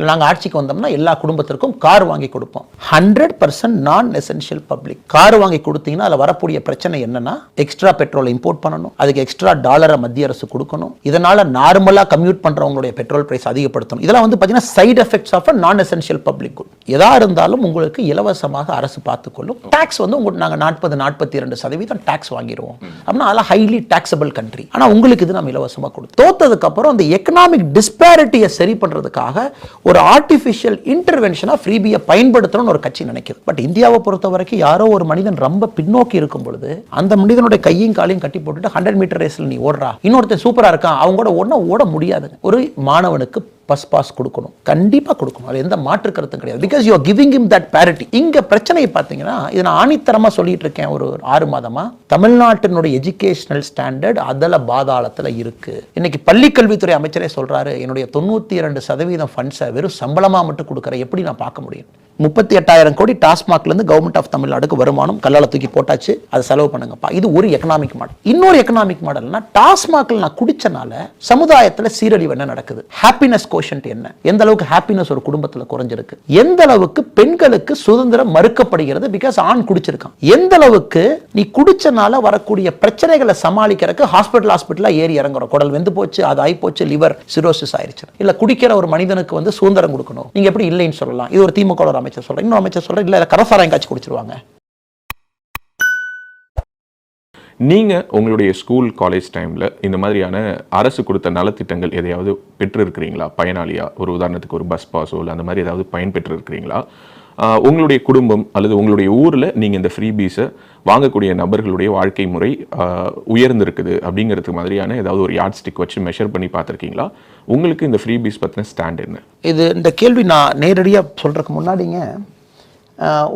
நாங்கள் ஆட்சிக்கு வந்தோம்னா எல்லா குடும்பத்திற்கும் கார் வாங்கி கொடுப்போம். Hundred percent non essential public car வாங்கி கொடுத்தீங்கன்னா அதில் வரக்கூடிய பிரச்சனை என்னன்னா எக்ஸ்ட்ரா பெட்ரோல் இம்போர்ட் பண்ணணும். அதுக்கு எக்ஸ்ட்ரா டாலரை மத்திய அரசு கொடுக்கணும். இதனால நார்மலாக கம்யூட் பண்ணுறவங்களுடைய பெட்ரோல் பிரைஸ் அதிகப்படுத்தணும். இதெல்லாம் வந்து பார்த்தீங்கன்னா side effects of non essential public good எதா இருந்தாலும் உங்களுக்கு இலவசமாக அரசு பார்த்துக்கொள்ளும். டாக்ஸ் வந்து உங்களுக்கு நாங்கள் நாற்பது நாற்பத்தி இரண்டு சதவீதம் டாக்ஸ் வாங்கிடுவோம் அப்படின்னா அதெல்லாம் ஹைலி டாக்ஸபிள் கண்ட்ரி ஆனால் உங்களுக்கு இது நம்ம இலவசமாக கொடுத்தோம். தோத்ததுக்கப்புறம் அந்த எக்கனாமிக் டிஸ்பேரிட்டியை சரி பண்ணுறதுக்காக ஒரு ஆர்டிஃபிஷியல் இன்டர்வென்ஷனாக ஃப்ரீபியை பயன்படுத்தணும்னு ஒரு கட்சி நினைக்குது. பட் இந்தியாவை பொறுத்த வரைக்கும் யாரோ ஒரு மனிதன் ரொம்ப பின்னோக்கி இருக்கும் பொழுது அந்த மனிதனுடைய கையும் காலையும் கட்டி போட்டுட்டு ஹண்ட்ரட் மீட்டர் ரேஸில் நீ ஓடுறா. இன்னொருத்தன் சூப்பரா இருக்கான். அவங்க கூட ஒன்றா ஓட முடியாதுங்க. ஒரு மாணவனுக்கு பஸ் பாஸ் கொடுக்கணும். கண்டிப்பாக கொடுக்கணும். அது எந்த மாற்று கருத்தும் கிடையாது. Because you giving him that parity இங்கே பிரச்சனை பார்த்தீங்கன்னா இதை நான் ஆணித்தரமாக சொல்லிட்டு இருக்கேன் ஒரு ஆறு மாதமாக தமிழ்நாட்டினுடைய எஜுகேஷனல் ஸ்டாண்டர்ட் அதில் பாதாளத்தில் இருக்குது இன்னைக்கு பள்ளி கல்வித்துறை அமைச்சரே சொல்கிறாரு என்னுடைய தொண்ணூற்றி இரண்டு சதவீதம் ஃபண்ட்ஸை வெறும் சம்பளமாக மட்டும் கொடுக்குறேன். எப்படி நான் பார்க்க முடியும்? முப்பத்தி எட்டாயிரம் கோடி டாஸ்மாக்லேருந்து கவர்மெண்ட் ஆஃப் தமிழ்நாடுக்கு வருமானம் கல்லால் தூக்கி போட்டாச்சு. அதை செலவு பண்ணுங்கப்பா. இது ஒரு எக்கனாமிக் மாடல் இன்னொரு எக்கனாமிக் மாடல்னா டாஸ்மாக்ல நான் குடிச்சனால சமுதாயத்தில் சீரழிவு என்ன நடக்குது? ஹாப்பினஸ் கோஷன்ட் என்ன? எந்த அளவுக்கு ஹாப்பினஸ் ஒரு குடும்பத்தில் குறைஞ்சிருக்கு? எந்த அளவுக்கு பெண்களுக்கு சுதந்திரம் மறுக்கப்படுகிறது? பிகாஸ் ஆண் குடிச்சிருக்கான். எந்த அளவுக்கு நீ குடிச்சனால வரக்கூடிய பிரச்சனைகளை சமாளிக்கிறதுக்கு ஹாஸ்பிட்டல் ஹாஸ்பிட்டலா ஏறி இறங்குறோம். குடல் வெந்து போச்சு அது ஆகி போச்சு லிவர் சிரோசிஸ் ஆயிருச்சு இல்லை குடிக்கிற ஒரு மனிதனுக்கு வந்து சுதந்திரம் கொடுக்கணும். நீங்க எப்படி இல்லைன்னு சொல்லலாம். இது ஒரு திமுக அமைச்சர் சொல்கிறேன் இன்னும் அமைச்சர் சொல்றேன். இல்ல கரசாரம் எங்காச்சும் குடிச்சிருவாங்க. நீங்க உங்களுடைய ஸ்கூல் காலேஜ் டைம்ல இந்த மாதிரியான அரசு கொடுத்த நலத்திட்டங்கள் எதையாவது பெற்றிருக்கிறீங்களா? பயனாளியா? ஒரு உதாரணத்துக்கு ஒரு பஸ் பாஸோ இல்லை அந்த மாதிரி ஏதாவது பயன் பெற்றிருக்கிறீங்களா உங்களுடைய குடும்பம் அல்லது உங்களுடைய ஊர்ல நீங்க இந்த ஃப்ரீபீஸை வாங்கக்கூடிய நபர்களுடைய வாழ்க்கை முறை உயர்ந்திருக்குது அப்படிங்கிறதுக்கு மாதிரியான ஏதாவது ஒரு யார்ட் ஸ்டிக் வச்சு மெஷர் பண்ணி பார்த்துருக்கீங்களா? உங்களுக்கு இந்த ஃப்ரீபீஸ் பத்தின ஸ்டாண்ட் என்ன? இது இந்த கேள்வி நான் நேரடியாக சொல்றதுக்கு முன்னாடிங்க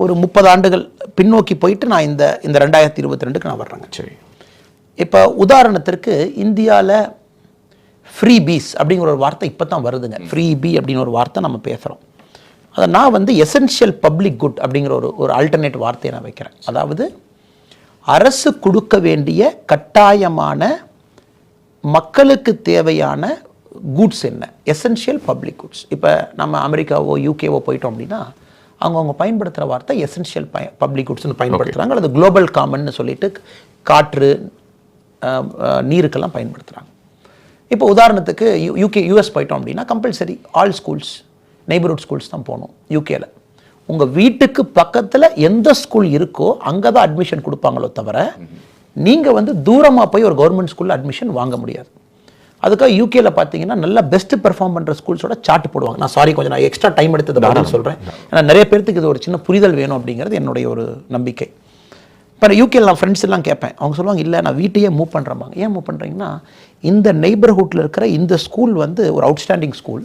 ஒரு முப்பது ஆண்டுகள் பின்னோக்கி போயிட்டு நான் இந்த இந்த ரெண்டாயிரத்தி இருபத்தி ரெண்டுக்கு நான் வர்றேங்க. சரி. இப்போ உதாரணத்திற்கு இந்தியாவில் ஃப்ரீ பீஸ் அப்படிங்கிற ஒரு வார்த்தை இப்போ தான் வருதுங்க. ஃப்ரீ பி அப்படின்னு ஒரு வார்த்தை நம்ம பேசுகிறோம் அதை நான் வந்து எசென்ஷியல் பப்ளிக் குட் அப்படிங்கிற ஒரு ஒரு ஆல்டர்னேட் வார்த்தையை நான் வைக்கிறேன். அதாவது அரசு கொடுக்க வேண்டிய கட்டாயமான மக்களுக்கு தேவையான குட்ஸ் என்ன? எசென்ஷியல் பப்ளிக் குட்ஸ் இப்போ நம்ம அமெரிக்காவோ யூகேவோ போயிட்டோம் அப்படின்னா அவங்க அவங்க பயன்படுத்துகிற வார்த்தை எசென்ஷியல் பய பப்ளிக் குட்ஸ்னு பயன்படுத்துகிறாங்க அல்லது குளோபல் காமன்னு சொல்லிட்டு காற்று நீருக்கெல்லாம் பயன்படுத்துகிறாங்க இப்போ உதாரணத்துக்கு யூகே யூஎஸ் போயிட்டோம் அப்படின்னா compulsory all schools neighbourhood schools தான் போகணும் யூகேல உங்கள் வீட்டுக்கு பக்கத்தில் எந்த ஸ்கூல் இருக்கோ அங்கே தான் அட்மிஷன் கொடுப்பாங்களோ தவிர நீங்கள் வந்து தூரமாக போய் ஒரு கவர்மெண்ட் ஸ்கூலில் அட்மிஷன் வாங்க முடியாது. அதுக்காக யூகேல பார்த்தீங்கன்னா நல்ல பெஸ்ட் பெர்ஃபார்ம் பண்ணுற ஸ்கூல்ஸோட சார்ட் போடுவாங்க. நான் சாரி கொஞ்சம் நான் எக்ஸ்ட்ரா டைம் எடுத்து பதில் சொல்கிறேன் ஏன்னா நிறைய பேர்த்துக்கு இது ஒரு சின்ன புரிதல் வேணும் அப்படிங்கிறது என்னுடைய ஒரு நம்பிக்கை. இப்போ யூகேல நான் ஃப்ரெண்ட்ஸ் எல்லாம் கேட்பேன். அவங்க சொல்லுவாங்க இல்லை நான் வீட்டையே மூவ் பண்ணுறேம்பாங்க ஏன் மூவ் பண்ணுறீங்கன்னா இந்த நெய்பர்ஹுட்டில் இருக்கிற இந்த ஸ்கூல் வந்து ஒரு அவுட்ஸ்டாண்டிங் ஸ்கூல்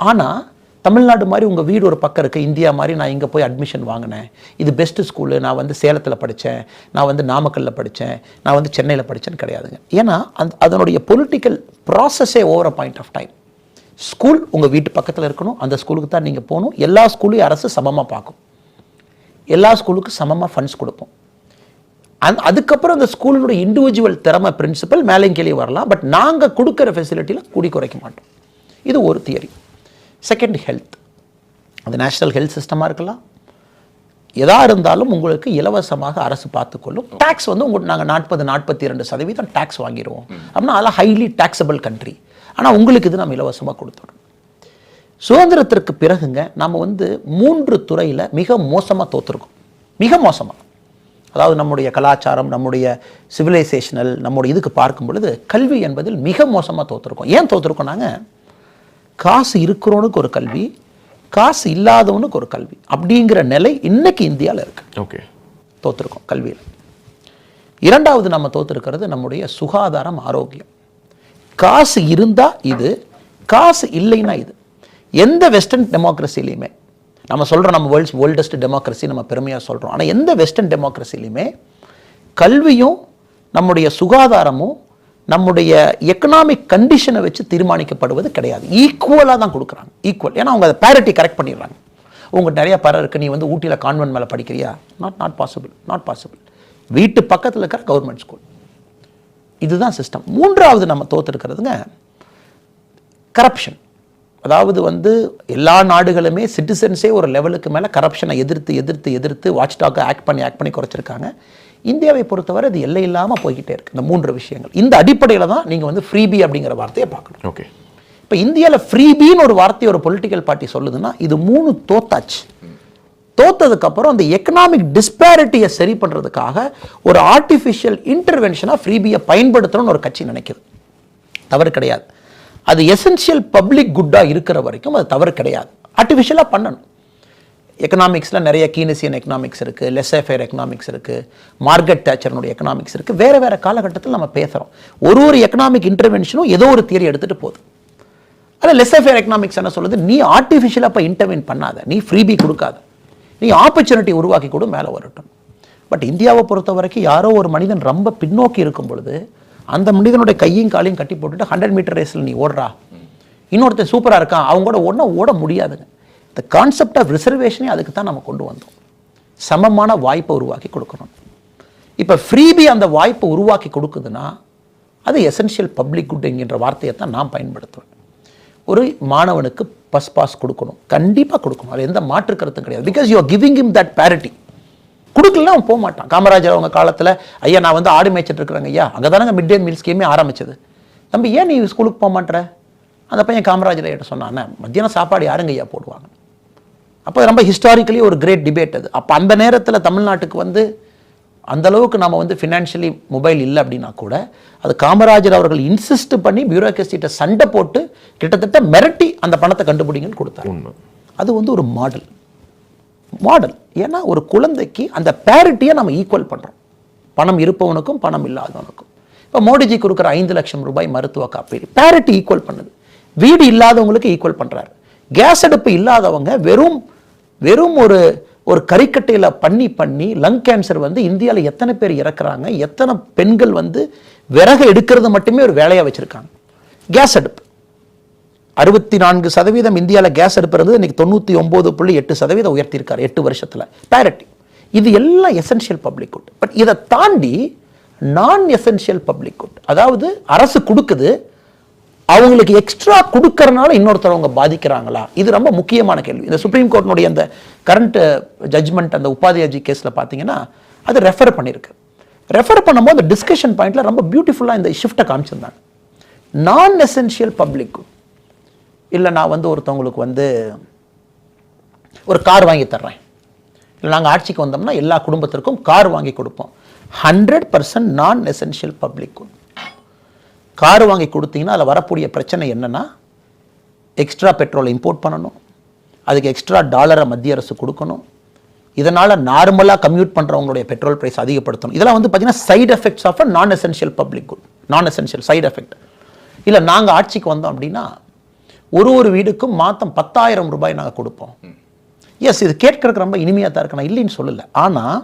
ஆனால் தமிழ்நாடு மாதிரி உங்கள் வீடு ஒரு பக்கம் இருக்குது இந்தியா மாதிரி நான் இங்கே போய் அட்மிஷன் வாங்கினேன். இது பெஸ்ட்டு ஸ்கூலு நான் வந்து சேலத்தில் படித்தேன் நான் வந்து நாமக்கல்லில் படித்தேன் நான் வந்து சென்னையில் படித்தேன்னு கிடையாதுங்க. ஏன்னா அந்த அதனுடைய political ப்ராசஸே over a point of time school உங்கள் வீட்டு பக்கத்தில் இருக்கணும் அந்த ஸ்கூலுக்கு தான் நீங்கள் போகணும். எல்லா ஸ்கூலையும் அரசு சமமாக பார்க்கும். எல்லா ஸ்கூலுக்கும் சமமாக ஃபண்ட்ஸ் கொடுப்போம். அந் அதுக்கப்புறம் அந்த ஸ்கூலினுடைய இண்டிவிஜுவல் திறமை பிரின்சிபல் மேலேயும் கீழே வரலாம். பட் நாங்கள் கொடுக்குற ஃபெசிலிட்டியில் கூடி குறைக்க மாட்டோம். இது ஒரு தியரி செகண்ட் ஹெல்த் அது நேஷனல் ஹெல்த் சிஸ்டமாக இருக்கலாம். எதா இருந்தாலும் உங்களுக்கு இலவசமாக அரசு பார்த்துக்கொள்ளும். டேக்ஸ் வந்து உங்களுக்கு நாங்கள் நாற்பது நாற்பத்தி இரண்டு சதவீதம் டேக்ஸ் வாங்கிடுவோம் அப்படின்னா அதெல்லாம் ஹைலி டேக்ஸபிள் கண்ட்ரி ஆனால் உங்களுக்கு இது நம்ம இலவசமாக கொடுத்துடும் சுதந்திரத்திற்கு பிறகுங்க நம்ம வந்து மூன்று துறையில் மிக மோசமாக தோற்றுருக்கோம் மிக மோசமாக அதாவது நம்முடைய கலாச்சாரம் நம்முடைய சிவிலைசேஷனல் நம்முடைய இதுக்கு பார்க்கும் பொழுது கல்வி என்பதில் மிக மோசமாக தோற்றுருக்கோம் ஏன் தோற்றுருக்கோம் நாங்கள் காசு இருக்கிறவனுக்கு ஒரு கல்வி காசு இல்லாதவனுக்கு ஒரு கல்வி அப்படிங்கிற நிலை இன்னைக்கு இந்தியாவில் இருக்கு. ஓகே. தோத்துருக்கோம் கல்வியில். இரண்டாவது நம்ம தோத்துருக்கிறது நம்முடைய சுகாதாரம் ஆரோக்கியம். காசு இருந்தா இது காசு இல்லைன்னா இது. எந்த வெஸ்டர்ன் டெமோக்ரஸிலையுமே நம்ம சொல்கிறோம் நம்ம வேர்ல்ட்ஸ் வேர்ல்டஸ்ட் டெமோக்ரஸி நம்ம பெருமையாக சொல்கிறோம் ஆனால் எந்த வெஸ்டர்ன் டெமோக்ரஸிலையுமே கல்வியும் நம்முடைய சுகாதாரமும் நம்முடைய எக்கனாமிக் கண்டிஷனை வச்சு தீர்மானிக்கப்படுவது கிடையாது. ஈக்குவலாக தான் கொடுக்குறாங்க. ஈக்குவல் ஏன்னா அவங்க அதை பேரிட்டி கரெக்ட் பண்ணிடுறாங்க. உங்கள்கிட்ட நிறைய பரம் இருக்கு. நீ வந்து ஊட்டியில் கான்வென்ட் மேலே படிக்கிறியா? Not not possible not possible வீட்டு பக்கத்தில் இருக்கிற கவர்மெண்ட் ஸ்கூல் இதுதான் சிஸ்டம் மூன்றாவது நம்ம தோத்துருக்கிறதுங்க கரப்ஷன் அதாவது வந்து எல்லா நாடுகளுமே சிட்டிசன்ஸே ஒரு லெவலுக்கு மேலே கரப்ஷனை எதிர்த்து எதிர்த்து எதிர்த்து வாட்ச் டாக்கை ஆக்ட் பண்ணி ஆக்ட் பண்ணி குறைச்சிருக்காங்க. இந்தியாவை பொறுத்தவரை அது எல்லை இல்லாமல் போய்கிட்டே இருக்கு. இந்த மூன்று விஷயங்கள். இந்த அடிப்படையில் தான் நீங்கள் வந்து ஃப்ரீபி அப்படிங்கிற வார்த்தையை பார்க்கணும். ஓகே இப்போ இந்தியாவில் ஃப்ரீபின்னு ஒரு வார்த்தை ஒரு பொலிட்டிக்கல் பார்ட்டி சொல்லுதுன்னா இது மூணு தோத்தாச்சு. தோத்ததுக்கு அப்புறம் அந்த எக்கனாமிக் டிஸ்பேரிட்டியை சரி பண்ணுறதுக்காக ஒரு ஆர்டிஃபிஷியல் இன்டர்வென்ஷனாக ஃப்ரீபியை பயன்படுத்தணும்னு ஒரு கட்சி நினைக்குது. தவறு கிடையாது. அது எசென்ஷியல் பப்ளிக் குட்டாக இருக்கிற வரைக்கும் அது தவறு கிடையாது. ஆர்டிஃபிஷியலாக பண்ணணும். எக்கனாமிக்ஸில் நிறைய கீனசியன் எக்கனாமிக்ஸ் இருக்குது லெஸ்ஸேஃபேர் எக்கனாமிக்ஸ் இருக்குது மார்க்கெட் டேச்சர்னுடைய எக்கனாமிக்ஸ் இருக்குது வேறு வேறு காலகட்டத்தில் நம்ம பேசுகிறோம் ஒரு ஒரு எக்கனாமிக் இன்டர்வென்ஷனும் ஏதோ ஒரு தியரி எடுத்துகிட்டு போகுது. அதில் லெஸ்ஸேஃபேர் எக்கனாமிக்ஸ் என்ன சொல்லுது? நீ ஆர்டிஃபிஷியலாக இப்போ இன்டர்வென் பண்ணாத. நீ ஃப்ரீபி கொடுக்காத. நீ ஆப்பர்ச்சுனிட்டி உருவாக்கி கூட மேலே வரட்டும். பட் இந்தியாவை பொறுத்த வரைக்கும் யாரோ ஒரு மனிதன் ரொம்ப பின்னோக்கி இருக்கும் பொழுது அந்த மனிதனுடைய கையும் காலையும் கட்டி போட்டுட்டு ஹண்ட்ரட் மீட்டர் ரேஸில் நீ ஓடுறா. இன்னொருத்தர் சூப்பராக இருக்கான். அவங்க கூட ஒன்றா ஓட முடியாதுங்க. இந்த கான்செப்ட் ஆஃப் ரிசர்வேஷனே அதுக்கு தான் நம்ம கொண்டு வந்தோம். சமமான வாய்ப்பை உருவாக்கி கொடுக்கணும். இப்போ ஃப்ரீபி அந்த வாய்ப்பை உருவாக்கி கொடுக்குதுன்னா அது எசென்ஷியல் பப்ளிக் குட் என்கின்ற வார்த்தையை தான் நான் பயன்படுத்துவேன் ஒரு மாணவனுக்கு பஸ் பாஸ் கொடுக்கணும். கண்டிப்பாக கொடுக்கணும். அது எந்த மாற்று கருத்தும் கிடையாது. Because you are giving him that parity கொடுக்கலன்னா அவன் போக மாட்டான் காமராஜர் அவங்க காலத்தில் ஐயா நான் வந்து ஆடு மேய்ச்சிட்டு இருக்கிறேங்க ஐயா. அங்கே தானே மிட் டே மீல் ஸ்கீமே ஆரம்பிச்சது. தம்பி ஏன் நீ ஸ்கூலுக்கு போக மாட்டேற அந்த பையன் காமராஜர் ஐயா சொன்னான் மத்தியானம் சாப்பாடு யாருங்க ஐயா போடுவாங்க? அப்போ ரொம்ப ஹிஸ்டாரிக்கலி ஒரு கிரேட் டிபேட் அது. அப்போ அந்த நேரத்தில் தமிழ்நாட்டுக்கு வந்து அந்த அளவுக்கு நம்ம வந்து ஃபினான்ஷியலி மொபைல் இல்லை அப்படின்னா கூட அது காமராஜர் அவர்கள் இன்சிஸ்ட் பண்ணி பியூரோக்ரஸிட்ட சண்டை போட்டு கிட்டத்தட்ட மிரட்டி அந்த பணத்தை கண்டுபிடிங்கன்னு கொடுத்தாரு. அது வந்து ஒரு மாடல் மாடல் ஏன்னா ஒரு குழந்தைக்கு அந்த பேரிட்டியை நம்ம ஈக்குவல் பண்ணுறோம் பணம் இருப்பவனுக்கும் பணம் இல்லாதவனுக்கும். இப்போ மோடிஜி கொடுக்குற ஐந்து லட்சம் ரூபாய் மருத்துவ காப்பீடு பேரிட்டி ஈக்குவல் பண்ணுது. வீடு இல்லாதவங்களுக்கு ஈக்குவல் பண்ணுறாரு கேஸ் அடுப்பு இல்லாதவங்க வெறும் வெறும் ஒரு ஒரு கறிக்கட்டையில் பண்ணி பண்ணி லங் கேன்சர் வந்து இந்தியாவில் எத்தனை பேர் இறக்குறாங்க எத்தனை பெண்கள் வந்து விறகு எடுக்கிறது மட்டுமே ஒரு வேலையாக வச்சுருக்காங்க. கேஸ் அடுப்பு. அறுபத்தி நான்கு சதவீதம் இந்தியாவில் கேஸ் அடுப்பு இருந்தது இன்றைக்கி தொண்ணூற்றி ஒம்பது புள்ளி எட்டு சதவீதம் உயர்த்தியிருக்கார் எட்டு வருஷத்தில். பேரட்டி இது எல்லாம் எசென்ஷியல் பப்ளிக் குட் பட் இதை தாண்டி நான் எசென்ஷியல் பப்ளிக் குட் அதாவது அரசு கொடுக்குது அவங்களுக்கு எக்ஸ்ட்ரா கொடுக்கறனால இன்னொருத்தரவங்க பாதிக்கிறாங்களா? இது ரொம்ப முக்கியமான கேள்வி. இந்த சுப்ரீம் கோர்ட்டினுடைய அந்த கரண்ட் ஜட்ஜ்மெண்ட் அந்த உபாதியாஜி கேஸில் பார்த்தீங்கன்னா அது ரெஃபர் பண்ணியிருக்கு ரெஃபர் பண்ணும்போது அந்த டிஸ்கஷன் பாயிண்ட்ல ரொம்ப பியூட்டிஃபுல்லாக இந்த ஷிஃப்ட்டை காமிச்சிருந்தாங்க. நான் எசென்ஷியல் பப்ளிக் இல்லை நான் வந்து ஒருத்தவங்களுக்கு வந்து ஒரு கார் வாங்கி தர்றேன். இல்லை நாங்கள் ஆட்சிக்கு வந்தோம்னா எல்லா குடும்பத்திற்கும் கார் வாங்கி கொடுப்போம். Hundred percent non essential public good car வாங்கி கொடுத்தீங்கன்னா அதில் வரக்கூடிய பிரச்சனை என்னன்னா எக்ஸ்ட்ரா பெட்ரோலை இம்போர்ட் பண்ணணும். அதுக்கு எக்ஸ்ட்ரா டாலரை மத்திய அரசு கொடுக்கணும். இதனால் நார்மலாக கம்யூட் பண்ணுறவங்களுடைய பெட்ரோல் ப்ரைஸ் அதிகப்படுத்தணும். இதெல்லாம் வந்து பார்த்தீங்கன்னா side effects of uh non essential public good non essential side effect இல்லை நாங்கள் ஆட்சிக்கு வந்தோம் அப்படின்னா ஒரு ஒரு வீடுக்கும் மாதம் பத்தாயிரம் ரூபாய் நாங்கள் கொடுப்போம். எஸ் இது கேட்கறதுக்கு ரொம்ப இனிமையாக தான் இருக்கு. நான் இல்லைன்னு சொல்லலை. ஆனால்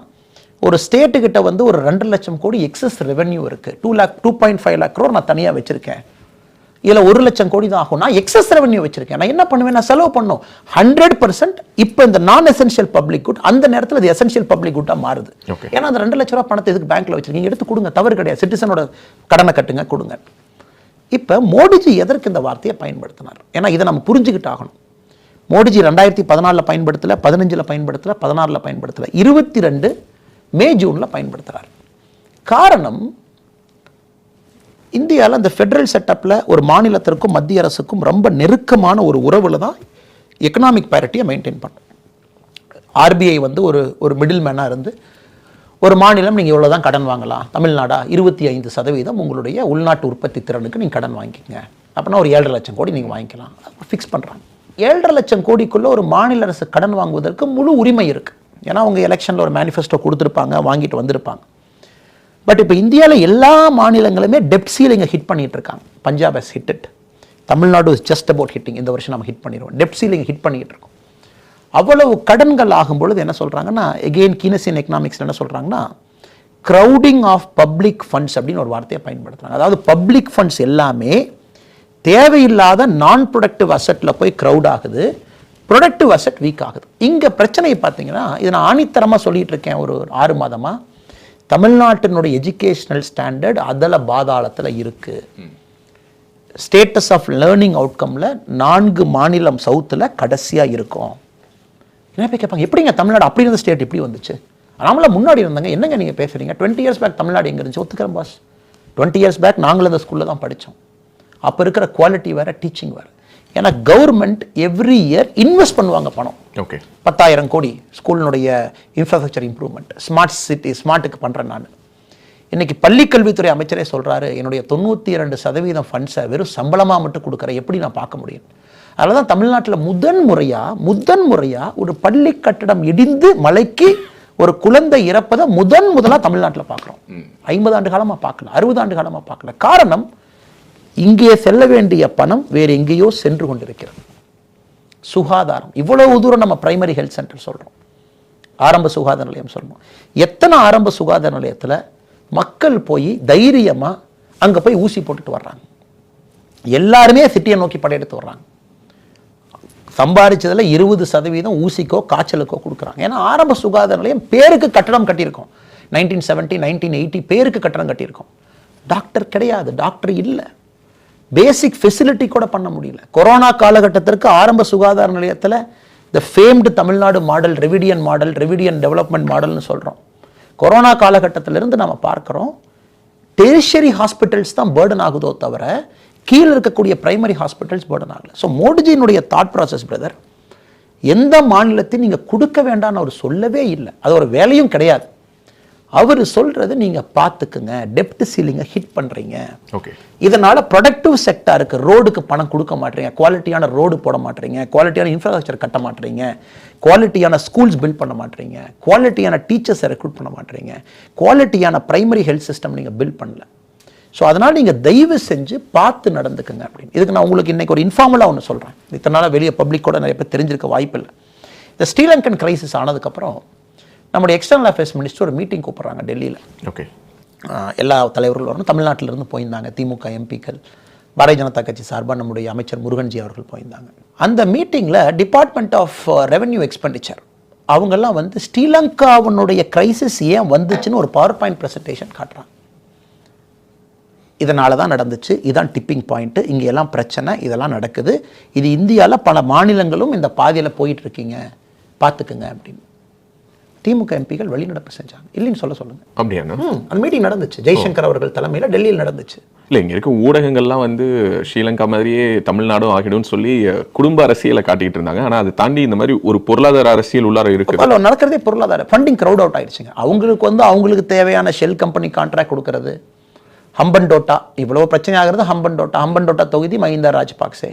ஒரு ஸ்டேட்டு கிட்ட வந்து ஒரு ரெண்டு லட்சம் கோடி எக்ஸஸ் ரெவென்யூ இருக்குது two lakh two point five lakh crore நான் தனியாக வச்சுருக்கேன். இதில் ஒரு லட்சம் கோடி தான் ஆகும். நான் எக்ஸஸ் ரெவென்யூ வச்சிருக்கேன். நான் என்ன பண்ணுவேன்? நான் செலவு பண்ணும். ஹண்ட்ரட் பர்சன்ட் இப்போ இந்த நான் எசென்ஷியல் பப்ளிக் குட் அந்த நேரத்தில் இது எசென்ஷியல் பப்ளிக் குட்டாக மாறுது. ஏன்னா அந்த ரெண்டு லட்ச ரூபா பணத்தை இதுக்கு பேங்க்ல வச்சிருக்கீங்க? எடுத்து கொடுங்க. தவறு கிடையாது. சிட்டிசனோட கடனை கட்டுங்க கொடுங்க. இப்போ மோடிஜி எதற்கு இந்த வார்த்தையை பயன்படுத்தினார்? ஏன்னா இதை நம்ம புரிஞ்சுக்கிட்டு ஆகணும். மோடிஜி ரெண்டாயிரத்தி பதினாலில் பயன்படுத்தல பதினஞ்சில் பயன்படுத்தல பதினாறில் பயன்படுத்தல. இருபத்தி ரெண்டு மே ஜூனில் பயன்படுத்துகிறார் காரணம் இந்தியாவில் அந்த ஃபெடரல் செட்டப்பில் ஒரு மாநிலத்திற்கும் மத்திய அரசுக்கும் ரொம்ப நெருக்கமான ஒரு உறவில் தான் எக்கனாமிக் பேரிட்டியை மெயின்டைன் பண்ணும் ஆர்பிஐ வந்து ஒரு ஒரு மிடில் மேனாக இருந்து ஒரு மாநிலம் நீங்கள் இவ்வளோ தான் கடன் வாங்கலாம் தமிழ்நாடா இருபத்தி ஐந்து சதவீதம் உங்களுடைய உள்நாட்டு உற்பத்தி திறனுக்கு நீங்கள் கடன் வாங்கிக்கங்க. அப்படின்னா ஒரு ஏழரை லட்சம் கோடி நீங்கள் வாங்கிக்கலாம். ஃபிக்ஸ் பண்ணுறாங்க ஏழரை லட்சம் கோடிக்குள்ளே ஒரு மாநில அரசு கடன் வாங்குவதற்கு முழு உரிமை இருக்குது ஏன்னா அவங்க எலெக்ஷனில் ஒரு மேனிஃபெஸ்டோ கொடுத்துருப்பாங்க வாங்கிட்டு வந்திருப்பாங்க. பட் இப்போ இந்தியாவில் எல்லா மாநிலங்களுமே டெப்ட் சீலிங்கை ஹிட் பண்ணிகிட்டு இருக்காங்க Punjab has hit it Tamil Nadu is just about hitting இந்த வருஷம் நம்ம ஹிட் பண்ணிடுவோம். டெப்ட் சீலிங் ஹிட் பண்ணிகிட்டு இருக்கோம் அவ்வளவு கடன்கள் ஆகும் பொழுது என்ன சொல்கிறாங்கன்னா எகெயின் கீனசியன் எக்கனாமிக்ஸ் என்ன சொல்கிறாங்கன்னா க்ரௌடிங் ஆஃப் பப்ளிக் ஃபண்ட்ஸ் அப்படின்னு ஒரு வார்த்தையை பயன்படுத்துகிறாங்க அதாவது பப்ளிக் ஃபண்ட்ஸ் எல்லாமே தேவையில்லாத நான் ப்ரொடக்டிவ் அசெட்டில் போய் க்ரௌட் ஆகுது. ப்ரொடக்டிவ் அசெட் வீக் ஆகுது. இங்கே பிரச்சனையை பார்த்தீங்கன்னா இதை நான் ஆணித்தரமாக சொல்லிட்டு இருக்கேன் ஒரு ஆறு மாதமா. தமிழ்நாட்டினுடைய எஜுகேஷனல் ஸ்டாண்டர்ட் அதல பாதாளத்தில் இருக்கு. ஸ்டேட்டஸ் ஆஃப் லேர்னிங் அவுட்கமில் நான்கு மாநிலம் சவுத்தில் கடைசியாக இருக்கும். என்ன போய் கேட்பாங்க? எப்படிங்க தமிழ்நாடு அப்படி இருந்த ஸ்டேட் எப்படி வந்துச்சு? நாமளாம் முன்னாடி இருந்தாங்க. என்னங்க நீங்கள் பேசுகிறீங்க டுவெண்ட்டி இயர்ஸ் பேக் தமிழ்நாடு எங்கே இருந்துச்சு? ஒத்துக்கிறேன் பாஸ் டுவெண்ட்டி இயர்ஸ் பேக் நாங்களும் அந்த ஸ்கூலில் தான் படித்தோம் அப்போ இருக்கிற குவாலிட்டி வேறு டீச்சிங் வேறு. ஏன்னா கவர்மெண்ட் எவ்ரி இயர் இன்வெஸ்ட் பண்ணுவாங்க பணம். ஓகே பத்தாயிரம் கோடி ஸ்கூலினுடைய இன்ஃப்ராஸ்ட்ரக்சர் இம்ப்ரூவ்மெண்ட் ஸ்மார்ட் சிட்டி ஸ்மார்ட்டுக்கு பண்ணுறேன் நான். இன்னைக்கு பள்ளிக்கல்வித்துறை அமைச்சரே சொல்கிறாரு என்னுடைய தொண்ணூற்றி இரண்டு சதவீதம் ஃபண்ட்ஸை வெறும் சம்பளமாக மட்டும் கொடுக்குறேன். எப்படி நான் பார்க்க முடியும்? அதனால தான் தமிழ்நாட்டில் முதன் முறையாக முதன் முறையாக ஒரு பள்ளி கட்டடம் இடிந்து மலைக்கு ஒரு குழந்தை இறப்பதை முதன் முதலாக தமிழ்நாட்டில் பார்க்குறோம். ஐம்பது ஆண்டு காலமாக பார்க்கல அறுபது ஆண்டு காலமாக பார்க்கல. காரணம் இங்கே செல்ல வேண்டிய பணம் வேறு எங்கேயோ சென்று கொண்டிருக்கிறது. சுகாதாரம். இவ்வளவு தூரம் நம்ம பிரைமரி ஹெல்த் சென்டர் சொல்கிறோம் ஆரம்ப சுகாதார நிலையம் சொல்லணும் எத்தனை ஆரம்ப சுகாதார நிலையத்தில் மக்கள் போய் தைரியமாக அங்கே போய் ஊசி போட்டுட்டு வர்றாங்க. எல்லாருமே சிட்டியை நோக்கி படையெடுத்து வர்றாங்க. சம்பாதிச்சதில் இருபது சதவீதம் ஊசிக்கோ காய்ச்சலுக்கோ கொடுக்குறாங்க. ஏன்னா ஆரம்ப சுகாதார நிலையம் பேருக்கு கட்டடம் கட்டியிருக்கோம். நைன்டீன் செவன்ட்டி நைன்டீன் எயிட்டி பேருக்கு கட்டணம் கட்டியிருக்கோம். டாக்டர் கிடையாது. டாக்டர் இல்லை. பேசிக் ஃபெசிலிட்டி கூட பண்ண முடியல. கொரோனா காலகட்டத்திற்கு ஆரம்ப சுகாதார நிலையத்தில் the famed Tamil Nadu model Dravidian model Dravidian development மாடல்னு சொல்கிறோம் கொரோனா காலகட்டத்திலிருந்து நம்ம பார்க்குறோம். டெரிஷரி ஹாஸ்பிட்டல்ஸ் தான் பேர்டன் ஆகுதோ தவிர கீழே இருக்கக்கூடிய பிரைமரி ஹாஸ்பிட்டல்ஸ் பேர்டன் ஆகல. ஸோ மோடிஜியினுடைய தாட் ப்ராசஸ் பிரதர் எந்த மாநிலத்தையும் நீங்கள் கொடுக்க வேண்டாம்னு அவர் சொல்லவே இல்லை. அது ஒரு வேலையும் கிடையாது. அவர் சொல்றது நீங்க பார்த்துக்குங்க. டெப்ட் சீலிங்கை ஹிட் பண்றீங்க. ஓகே இதனால ப்ரொடக்டிவ் செக்டாருக்கு ரோடுக்கு பணம் கொடுக்க மாட்டீங்க. குவாலிட்டியான ரோடு போட மாட்டீங்க. குவாலிட்டியான இன்ஃப்ராஸ்ட்ரக்சர் கட்ட மாட்டீங்க. குவாலிட்டியான ஸ்கூல்ஸ் பில்ட் பண்ண மாட்டீங்க. குவாலிட்டியான டீச்சர்ஸை ரெக்ரூட் பண்ண மாட்டீங்க. குவாலிட்டியான பிரைமரி ஹெல்த் சிஸ்டம் நீங்கள் பில்ட் பண்ணல. ஸோ அதனால் நீங்கள் தயவு செஞ்சு பார்த்து நடந்துக்குங்க அப்படின்னு. இதுக்கு நான் உங்களுக்கு இன்னைக்கு ஒரு இன்ஃபார்மலாக ஒன்று சொல்கிறேன் இத்தனை நாளாக வெளியே பப்ளிக்கோட நிறைய பேர் தெரிஞ்சிருக்க வாய்ப்பில்லை. இந்த ஸ்ரீலங்கன் கிரைசிஸ் ஆனதுக்கப்புறம் நம்முடைய எக்ஸ்டர்னல் அஃபேர்ஸ் மினிஸ்டர் ஒரு மீட்டிங் கூப்பிட்றாங்க டெல்லியில். ஓகே. எல்லா தலைவர்களும் வரணும் தமிழ்நாட்டில இருந்து போயிருந்தாங்க. திமுக எம்பிக்கள் பாரதிய ஜனதா கட்சி சார்பாக நம்முடைய அமைச்சர் முருகன்ஜி அவர்கள் போயிருந்தாங்க. அந்த மீட்டிங்கில் டிபார்ட்மெண்ட் ஆஃப் ரெவென்யூ எக்ஸ்பெண்டிச்சர் அவங்கெல்லாம் வந்து ஸ்ரீலங்காவினுடைய கிரைசிஸ் ஏன் வந்துச்சுன்னு ஒரு பவர் பாயிண்ட் ப்ரெசன்டேஷன் காட்டுறாங்க. இதனால தான் நடந்துச்சு. இதுதான் டிப்பிங் பாயிண்ட்டு இங்கே எல்லாம் பிரச்சனை இதெல்லாம் நடக்குது. இது இந்தியாவில் பல மாநிலங்களும் இந்த பாதையில் போயிட்டு இருக்கீங்க. பார்த்துக்குங்க அப்படின்னு. திமுக எம்பிகள் வெளிநடப்பு செஞ்சாங்க. இல்லைன்னு சொல்ல சொல்லுங்க. அப்படியாண்ணா? ம், அந்த மீட்டிங் நடந்துச்சு. ஜெய்சங்கர் அவர்கள் தலைமையில் டெல்லியில் நடந்துச்சு. இல்லை இங்கே இருக்க ஊடகங்கள்லாம் வந்து ஸ்ரீலங்கா மாதிரியே தமிழ்நாடும் ஆகிடும்னு சொல்லி குடும்ப அரசியலை காட்டிட்டு இருந்தாங்க. ஆனால் அதை தாண்டி இந்த மாதிரி ஒரு பொருளாதார அரசியல் உள்ளார இருக்குது. அதில் நடக்கிறதே பொருளாதார. ஃபண்டிங் க்ரௌட் அவுட் ஆயிடுச்சுங்க. அவங்களுக்கு வந்து அவங்களுக்கு தேவையான ஷெல் கம்பெனி கான்ட்ராக்ட் கொடுக்கறது. ஹம்பன் டோட்டா இவ்வளோ பிரச்சனை ஆகிறது ஹம்பன் டோட்டா. ஹம்பன் டோட்டா தொகுதி மஹிந்தா ராஜபாக்சே.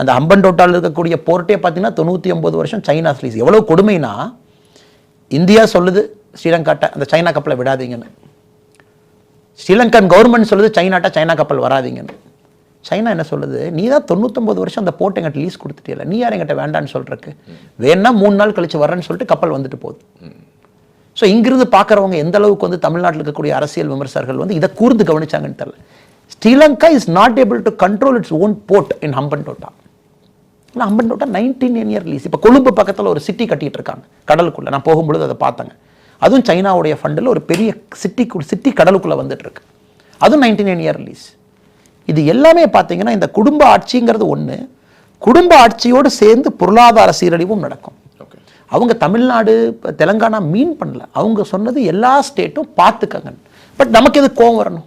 அந்த ஹம்பன் டோட்டாவில் இருக்கக்கூடிய போர்ட்டே பார்த்தீங்கன்னா தொண்ணூற்றி ஒன்பது வருஷம் சைனா ஸ்லீஸ் எவ்வளோ கொடுமைனா இந்தியா சொல்லுது ஸ்ரீலங்காட்ட அந்த சைனா கப்பலை விடாதீங்கன்னு. ஸ்ரீலங்கன் கவர்மெண்ட் சொல்லுது சைனாட்ட சைனா கப்பல் வராதீங்கன்னு. சைனா என்ன சொல்லுது நீ தான் தொண்ணூத்தொம்பது வருஷம் அந்த போட்டை எங்கிட்ட லீஸ் கொடுத்துட்டியல நீ யார் எங்கிட்ட வேண்டான்னு சொல்கிறக்கு வேணா மூணு நாள் கழிச்சு வரேன்னு சொல்லிட்டு கப்பல் வந்துட்டு போகுது. ஸோ இங்கிருந்து பார்க்குறவங்க எந்த அளவுக்கு வந்து தமிழ்நாட்டில் இருக்கக்கூடிய அரசியல் விமர்சகர்கள் வந்து இதை கூர்ந்து கவனிச்சாங்கன்னு தெரியல. Sri Lanka is not able to control its own port in Hambantota இல்லை Hambantota nineteen year lease இப்போ கொழும்பு பக்கத்தில் ஒரு சிட்டி கட்டிட்டு இருக்காங்க கடலுக்குள்ளே. நான் போகும்பொழுது அதை பார்த்தேங்க. அதுவும் சைனாவுடைய ஃபண்டில் ஒரு பெரிய சிட்டி சிட்டி கடலுக்குள்ளே வந்துட்டு இருக்கு. அதுவும் நைன்டீன் இயர் லீஸ் இது எல்லாமே பார்த்தீங்கன்னா இந்த குடும்ப ஆட்சிங்கிறது ஒன்று குடும்ப ஆட்சியோடு சேர்ந்து பொருளாதார சீரழிவும் நடக்கும். ஓகே அவங்க தமிழ்நாடு இப்ப தெலங்கானா மீன் பண்ணல. அவங்க சொன்னது எல்லா ஸ்டேட்டும் பார்த்துக்கங்க. பட் நமக்கு எது கோவம் வரணும்?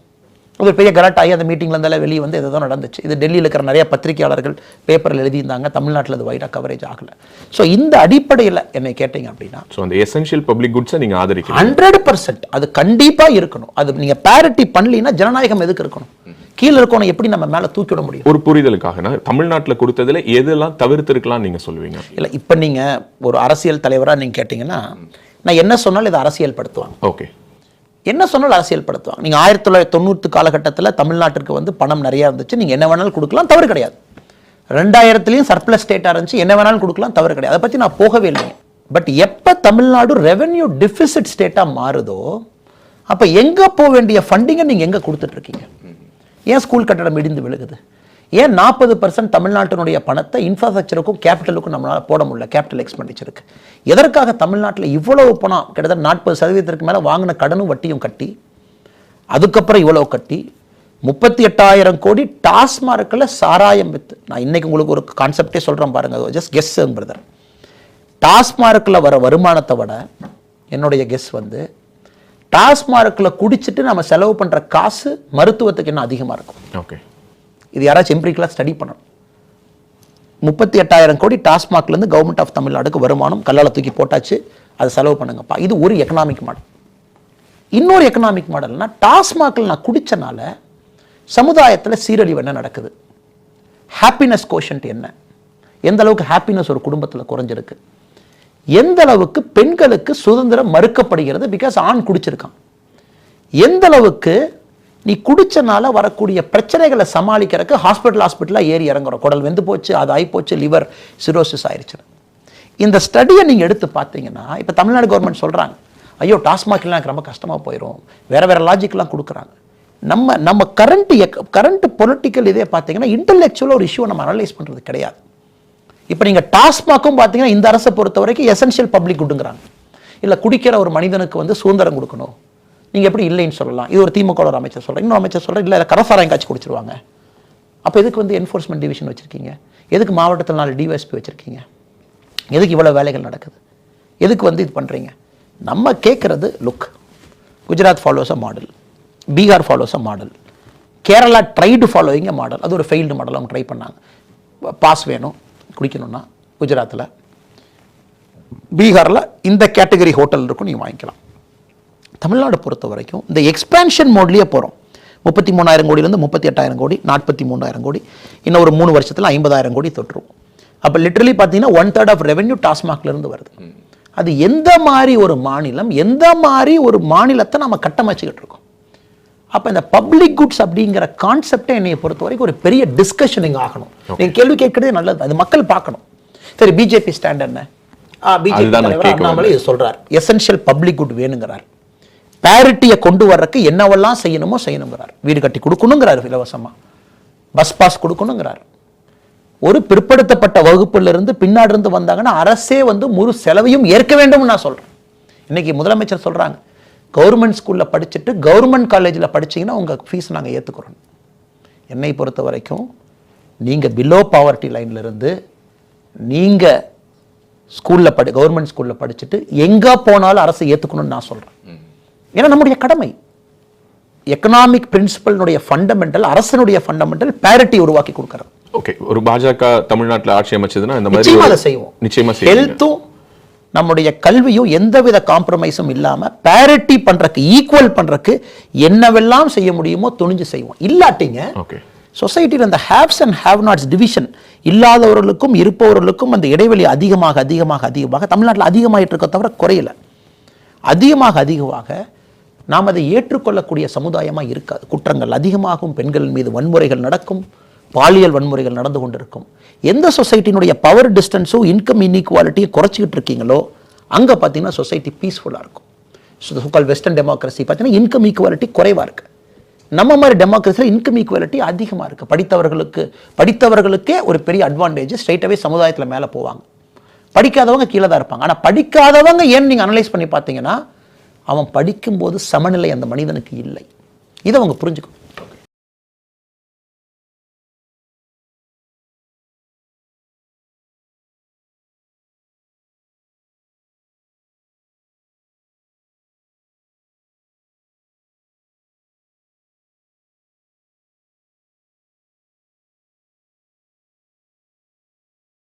ஒரு பெரிய கலாட்டாகி அந்த மீட்டிங்ல இருந்தாலும் வெளியே வந்து எதுவும் நடந்துச்சு. இது டெல்லியில் இருக்கிற நிறைய பத்திரிகையாளர்கள் பேப்பரில் எழுதியிருந்தாங்க. தமிழ்நாட்டில் அது வைடாக கவரேஜ் ஆகல. ஸோ இந்த அடிப்படையில் என்னை கேட்டீங்க அப்படின்னா ஸோ அந்த எசென்ஷியல் பப்ளிக் குட்ஸை நீங்கள் ஆதரிக்கிறீங்க ஹண்ட்ரட் பர்சன்ட் அது கண்டிப்பா இருக்கணும். அது நீங்க பேரிட்டி பண்ணலீங்கன்னா ஜனநாயகம் எதுக்கு இருக்கணும்? கீழே இருக்கணும் எப்படி நம்ம மேல தூக்கி விட முடியும்? ஒரு புரிதலுக்காகனா தமிழ்நாட்டில் கொடுத்ததுல எதெல்லாம் தவிர்த்திருக்கலாம் நீங்க சொல்லுவீங்க? இல்லை இப்போ நீங்க ஒரு அரசியல் தலைவரா நீங்க கேட்டீங்கன்னா நான் என்ன சொன்னாலும் இதை அரசியல் படுத்துவாங்க ஓகே என்ன சொன்னாலும் அரசியல் படுத்துவாங்க நீங்கள் ஆயிரத்தி தொள்ளாயிரத்தி தொண்ணூற்று காலகட்டத்தில் தமிழ்நாட்டிற்கு வந்து பணம் நிறைய இருந்துச்சு நீங்கள் என்ன வேணாலும் கொடுக்கலாம் தவறு கிடையாது. ரெண்டாயிரத்துலையும் சர்ப்ளஸ் ஸ்டேட்டாக இருந்துச்சு என்ன வேணாலும் கொடுக்கலாம் தவறு கிடையாது. அதை பற்றி நான் போகவே இல்லைங்க. பட் எப்போ தமிழ்நாடு ரெவென்யூ டிஃபிசிட் ஸ்டேட்டாக மாறுதோ அப்போ எங்கே போக வேண்டிய ஃபண்டிங்கை நீங்கள் எங்கே கொடுத்துட்ருக்கீங்க ஏன் ஸ்கூல் கட்டடம் இடிந்து விழுகுது? ஏன் நாற்பது பர்சன்ட் தமிழ்நாட்டினுடைய பணத்தை இன்ஃப்ராஸ்ட்ரக்சருக்கும் கேபிட்டலுக்கும் நம்மளால் போட முடியல கேபிட்டல் எக்ஸ்பெண்டிச்சருக்கு எதற்காக தமிழ்நாட்டில் இவ்வளவு பணம் கிட்டத்தட்ட நாற்பது சதவீதத்திற்கு மேலே வாங்கின கடனும் வட்டியும் கட்டி அதுக்கப்புறம் இவ்வளவு கட்டி முப்பத்தி எட்டாயிரம் கோடி டாஸ்மார்க்கில் சாராயம் வித்து நான் இன்னைக்கு உங்களுக்கு ஒரு கான்செப்டே சொல்கிறேன் பாருங்கள் ஜஸ்ட் கெஸ் பிரதர் டாஸ்மார்க்கில் வர வருமானத்தை விட என்னுடைய கெஸ் வந்து டாஸ்மார்க்கில் குடிச்சிட்டு நம்ம செலவு பண்ணுற காசு மருத்துவத்துக்கு இன்னும் அதிகமாக இருக்கும். ஓகே இது யாராச்சும் எம்பிரிக்கலாக ஸ்டடி பண்ணணும். முப்பத்தி எட்டாயிரம் கோடி டாஸ்மாக்லேருந்து கவர்மெண்ட் ஆஃப் தமிழ்நாடுக்கு வருமானம் கல்லால் தூக்கி போட்டாச்சு. அதை செலவு பண்ணுங்கப்பா. இது ஒரு எக்கனாமிக் மாடல் இன்னொரு எக்கனாமிக் மாடல்னா டாஸ்மாகில் நான் குடித்தனால சமுதாயத்தில் சீரழிவு என்ன நடக்குது? ஹாப்பினஸ் கோஷன்ட் என்ன? எந்த அளவுக்கு ஹாப்பினஸ் ஒரு குடும்பத்தில் குறைஞ்சிருக்கு? எந்த அளவுக்கு பெண்களுக்கு சுதந்திரம் மறுக்கப்படுகிறது? பிகாஸ் ஆண் குடிச்சிருக்கான். எந்த அளவுக்கு நீ குடிச்சனால வரக்கூடிய பிரச்சனைகளை சமாளிக்கிறதுக்கு ஹாஸ்பிட்டல் ஹாஸ்பிட்டலாக ஏறி இறங்குறோம். குடல் வெந்து போச்சு அது ஆகி போச்சு லிவர் சிரோசிஸ் ஆயிடுச்சு இந்த ஸ்டடியை நீங்கள் எடுத்து பார்த்தீங்கன்னா இப்போ தமிழ்நாடு கவர்மெண்ட் சொல்கிறாங்க ஐயோ டாஸ்மாக்லாம் எனக்கு ரொம்ப கஷ்டமாக போயிடும் வேறு வேற லாஜிக்லாம் கொடுக்குறாங்க. நம்ம நம்ம கரண்ட் கரண்ட் பொலிட்டிக்கல் இதே பார்த்தீங்கன்னா இன்டலெக்சுவலாக ஒரு இஷ்யூவை நம்ம அனலைஸ் பண்ணுறது கிடையாது. இப்போ நீங்கள் டாஸ்மாக்கும் பார்த்தீங்கன்னா இந்த அரசை பொறுத்த வரைக்கும் எசென்ஷியல் பப்ளிக் குடுங்கிறாங்க. இல்லை குடிக்கிற ஒரு மனிதனுக்கு வந்து சுதந்திரம் கொடுக்கணும். நீங்கள் எப்படி இல்லைன்னு சொல்லலாம். இது ஒரு திமுக ஒரு அமைச்சர் சொல்கிறேன் இன்னொரு அமைச்சர் சொல்கிறேன் இல்லை கரசாராயம் காய்ச்சி குடிச்சிருவாங்க. அப்போ எதுக்கு வந்து என்ஃபோர்ஸ்மெண்ட் டிவிஷன் வச்சுருக்கீங்க? எதுக்கு மாவட்டத்தில் நாலு டிஎஸ்பி வச்சுருக்கீங்க? எதுக்கு இவ்வளோ வேலைகள் நடக்குது? எதுக்கு வந்து இது பண்ணுறீங்க நம்ம கேட்குறது look Gujarat follows a model Bihar follows a model Kerala tried following a model அது ஒரு ஃபெயில்டு மாடல் அவங்க ட்ரை பண்ணாங்க. பாஸ் வேணும் குடிக்கணும்னா குஜராத்தில் பீகாரில் இந்த கேட்டகரி ஹோட்டல் இருக்கும் நீங்கள் வாங்கிக்கலாம். தமிழ்நாடு பொறுத்த வரைக்கும் இந்த எக்ஸ்பேன்ஷன் மோட்லேயே போகிறோம் முப்பத்தி மூணாயிரம் கோடியிலேருந்து முப்பத்தி எட்டாயிரம் கோடி நாற்பத்தி மூணாயிரம் கோடி இன்னும் ஒரு மூணு வருஷத்தில் ஐம்பதாயிரம் கோடி தொற்றுரும். அப்போ லிட்டரலி பார்த்தீங்கன்னா ஒன் தேர்ட் ஆஃப் ரெவென்யூ டாஸ்மாக்லேருந்து வருது. அது எந்த மாதிரி ஒரு மாநிலம் எந்த மாதிரி ஒரு மாநிலத்தை நம்ம கட்டமைச்சுக்கிட்டு இருக்கோம். அப்போ இந்த பப்ளிக் குட்ஸ் அப்படிங்கிற கான்செப்டை என்னைய பொறுத்த வரைக்கும் ஒரு பெரிய டிஸ்கஷன் இங்கே ஆகணும். நீங்கள் கேள்வி கேட்கறதே நல்லது அது மக்கள் பார்க்கணும். சரி பிஜேபி ஸ்டாண்ட் என்ன? பிஜேபி தலைவர் அண்ணாமலை இது எசென்ஷியல் பப்ளிக் குட் வேணுங்கிறார். பேரிட்டியை கொண்டு வர்றதுக்கு என்னவெல்லாம் செய்யணுமோ செய்யணுங்கிறார். வீடு கட்டி கொடுக்கணுங்கிறார் இலவசமாக பஸ் பாஸ் கொடுக்கணுங்கிறார். ஒரு பிற்படுத்தப்பட்ட வகுப்பிலிருந்து பின்னாடி இருந்து வந்தாங்கன்னா அரசே வந்து முழு செலவையும் ஏற்க வேண்டும்னு நான் சொல்கிறேன் இன்னைக்கு முதலமைச்சர் சொல்கிறாங்க கவர்மெண்ட் ஸ்கூலில் படிச்சுட்டு கவர்மெண்ட் காலேஜில் படிச்சீங்கன்னா உங்கள் ஃபீஸ் நாங்கள் ஏற்றுக்கிறோம் என்னை பொறுத்த வரைக்கும் நீங்கள் பிலோ பாவர்ட்டி லைன்லேருந்து இருந்து ஸ்கூலில் படி கவர்மெண்ட் ஸ்கூலில் படிச்சுட்டு எங்கே போனாலும் அரசு ஏற்றுக்கணும்னு நான் சொல்கிறேன் ஏன்னா நம்முடைய கடமை. எக்கனாமிக் பிரின்சிபலினுடைய ஃபண்டமெண்டல் அரசனுடைய ஃபண்டமெண்டல் பேரிட்டி உருவாக்கி கொடுக்கறது. ஓகே ஒரு பாஜக தமிழ்நாட்டுல ஆட்சி அமைச்சதுன்னா இந்த மாதிரி நிச்சயமா ஒரு- அதை செய்வோம். நிச்சயமா ஹெல்த்தும் நம்முடைய கல்வியும் எந்தவித காம்ப்ரமைஸும் இல்லாம பேரிட்டி பண்றதுக்கு ஈக்குவல் பண்றதுக்கு என்னவெல்லாம் செய்ய முடியுமோ துணிஞ்சு செய்வோம். இல்லாட்டிங்க ஓகே சொசைட்டியில் அந்த haves and have nots division இல்லாதவர்களுக்கும் இருப்பவர்களுக்கும் அந்த இடைவெளி அதிகமாக அதிகமாக அதிகமாக தமிழ்நாட்டில் அதிகமாயிட்டு இருக்க தவிர குறையல. அதிகமாக அதிகமாக நாம் அதை ஏற்றுக்கொள்ளக்கூடிய சமுதாயமாக இருக்காது. குற்றங்கள் அதிகமாகும் பெண்கள் மீது வன்முறைகள் நடக்கும் பாலியல் வன்முறைகள் நடந்து கொண்டிருக்கும். எந்த சொசைட்டினுடைய பவர் டிஸ்டன்ஸோ இன்கம் இன்இக்வாலிட்டியை குறைச்சிக்கிட்டு இருக்கீங்களோ அங்கே பார்த்தீங்கன்னா சொசைட்டி பீஸ்ஃபுல்லாக இருக்கும். சோகால் வெஸ்டர்ன் டெமோக்ரஸி பார்த்தீங்கன்னா இன்கம் ஈக்குவாலிட்டி குறைவாக இருக்குது நம்ம மாதிரி டெமோக்ரஸியில் இன்கம் ஈக்குவாலிட்டி அதிகமாக இருக்குது படித்தவர்களுக்கு படித்தவர்களுக்கே ஒரு பெரிய அட்வான்டேஜ் ஸ்ட்ரைட்டாகவே சமுதாயத்தில் மேலே போவாங்க. படிக்காதவங்க கீழே தான் இருப்பாங்க. ஆனால் படிக்காதவங்க ஏன்னு நீங்கள் அனலைஸ் பண்ணி பார்த்தீங்கன்னா அவன் படிக்கும்போது சமநிலை அந்த மனிதனுக்கு இல்லை. இதை அவங்க புரிஞ்சுக்கணும்.